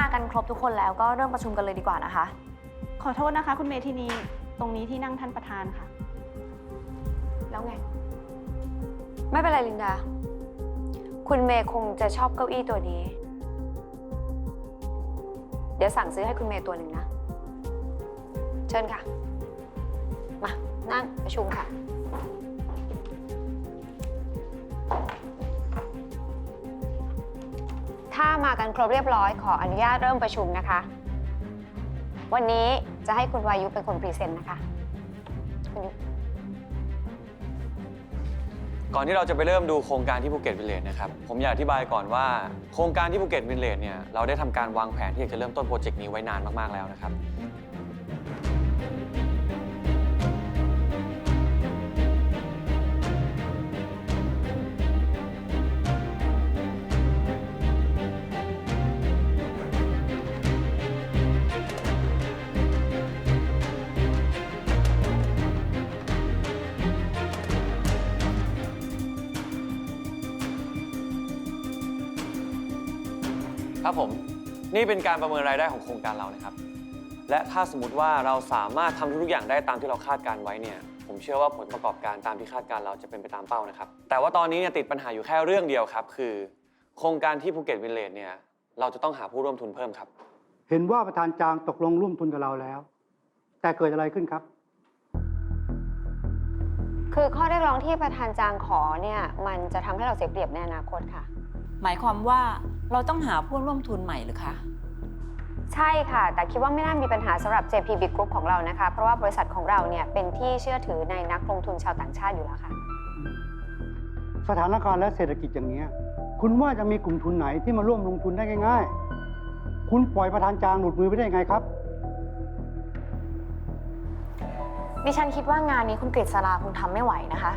มากันครบทุกคนแล้วก็เริ่มประชุมกันเลยดีกว่านะคะ ขอโทษนะคะ คุณเมทินีตรงนี้ที่นั่งท่านประธานค่ะ แล้วไง ไม่เป็นไรลินดา คุณเมย์คงจะชอบเก้าอี้ตัวนี้ เดี๋ยวสั่งซื้อให้คุณเมย์ตัวหนึ่งนะ เชิญค่ะ มา นั่งประชุมค่ะ มากันครบเรียบร้อยขออนุญาตเริ่มประชุมนะคะ วันนี้จะให้คุณวายุเป็นคนพรีเซนต์นะคะคุณยุก่อนที่เราจะไปเริ่มดูโครงการที่ภูเก็ตวิลเลจนะครับ ผมอยากอธิบายก่อนว่าโครงการที่ภูเก็ตวิลเลจเนี่ยเราได้ทำการวางแผนที่อยากจะเริ่มต้นโปรเจกต์นี้ไว้นานมากๆแล้วนะครับ ครับผมนี่เป็นการประเมินรายได้ของโครงการเรานะครับ และถ้าสมมติว่าเราสามารถทำทุกๆอย่างได้ตามที่เราคาดการไว้เนี่ยผมเชื่อว่าผลประกอบการตามที่คาดการเราจะเป็นไปตามเป้านะครับ แต่ว่าตอนนี้เนี่ยติดปัญหาอยู่แค่เรื่องเดียวครับ คือ โครงการที่ภูเก็ตวิลเลจเนี่ยเราจะต้องหาผู้ร่วมทุนเพิ่มครับ เห็นว่าประธานจางตกลงร่วมทุนกับเราแล้ว แต่เกิดอะไรขึ้นครับ คือข้อเรียกร้องที่ประธานจางขอเนี่ยมันจะทำให้เราเสียเปรียบในอนาคตค่ะ หมายความว่าเราต้องหาผู้ร่วมทุนใหม่หรือคะ ใช่ค่ะ แต่คิดว่าไม่น่ามีปัญหาสำหรับ JPB Group ของเรานะคะ เพราะว่าบริษัทของเราเนี่ยเป็นที่เชื่อถือในนักลงทุนชาวต่างชาติอยู่แล้วค่ะ สถานการณ์และเศรษฐกิจอย่างนี้ย คุณว่าจะมีกลุ่มทุนไหนที่มาร่วมลงทุนได้ง่าย ๆ คุณปล่อยประธานจางหลุดมือไปได้ยังไงครับ ดิฉันคิดว่างานนี้คุณกฤษราคงทำไม่ไหวนะคะ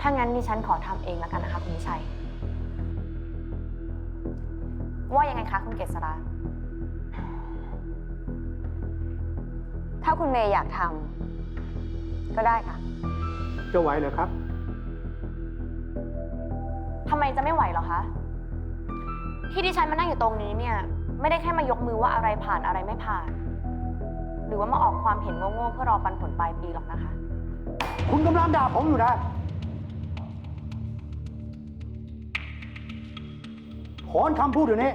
ถ้างั้นดิฉันขอทำเองแล้วกันนะคะคุณวิชัย ว่ายังไงคะคุณเกษราถ้าคุณเมย์อยากทำก็ได้ค่ะ จะไหวเหรอครับทำไมจะไม่ไหวเหรอคะ ที่ดิฉันมานั่งอยู่ตรงนี้เนี่ย ไม่ได้แค่มายกมือว่าอะไรผ่านอะไรไม่ผ่าน หรือว่ามาออกความเห็นโง่ๆเพื่อรอปันผลปลายปีหรอกนะคะ คุณกำลังด่าผมอยู่นะ ถอนคำพูดเดี๋ยวนี้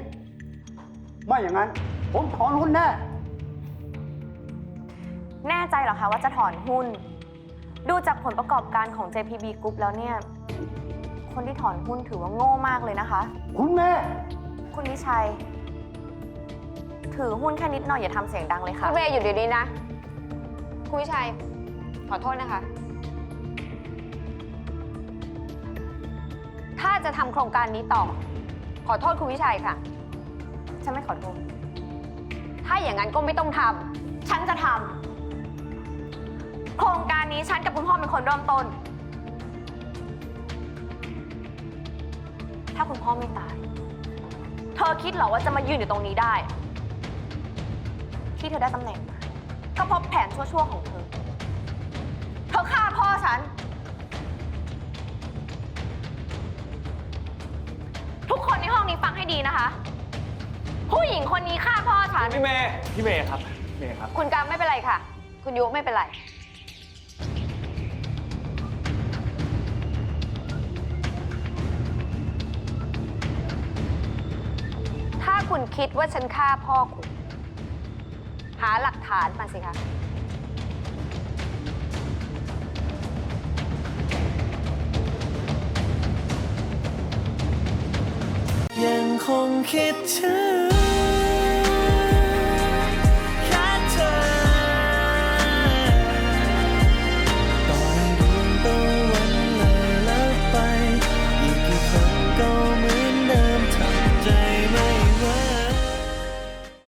ไม่อย่างนั้น ผมถอนหุ้นแน่ แน่ใจเหรอคะว่าจะถอนหุ้น ดูจากผลประกอบการของ JPB Group แล้วเนี่ย คนที่ถอนหุ้นถือว่าโง่มากเลยนะคะ คุณแม่ คุณวิชัย ถือหุ้นแค่นิดหน่อยอย่าทำเสียงดังเลยค่ะ คุณเมย์อยู่เดี๋ยวนี้นะ คุณวิชัย ขอโทษนะคะ ถ้าจะทำโครงการนี้ต่อ ขอโทษคุณวิชัยค่ะ ฉันไม่ขอโทษ ถ้าอย่างนั้นก็ไม่ต้องทำ ฉันจะทำ โครงการนี้ฉันกับคุณพ่อเป็นคนเริ่มต้น ถ้าคุณพ่อไม่ตาย เธอคิดเหรอว่าจะมายืนอยู่ตรงนี้ได้ ที่เธอได้ตำแหน่งมาก็เพราะแผนชั่วๆของเธอ เธอฆ่าพ่อฉัน คนในห้องนี้ฟังให้ดีนะคะ ผู้หญิงคนนี้ฆ่าพ่อฉัน พี่เมย์พี่เมย์ครับเมย์ครับำคุณกามไม่เป็นไรค่ะ คุณยุไม่เป็นไร ถ้าคุณคิดว่าฉันฆ่าพ่อคุณ หาหลักฐานมาสิคะ คงคิดถึง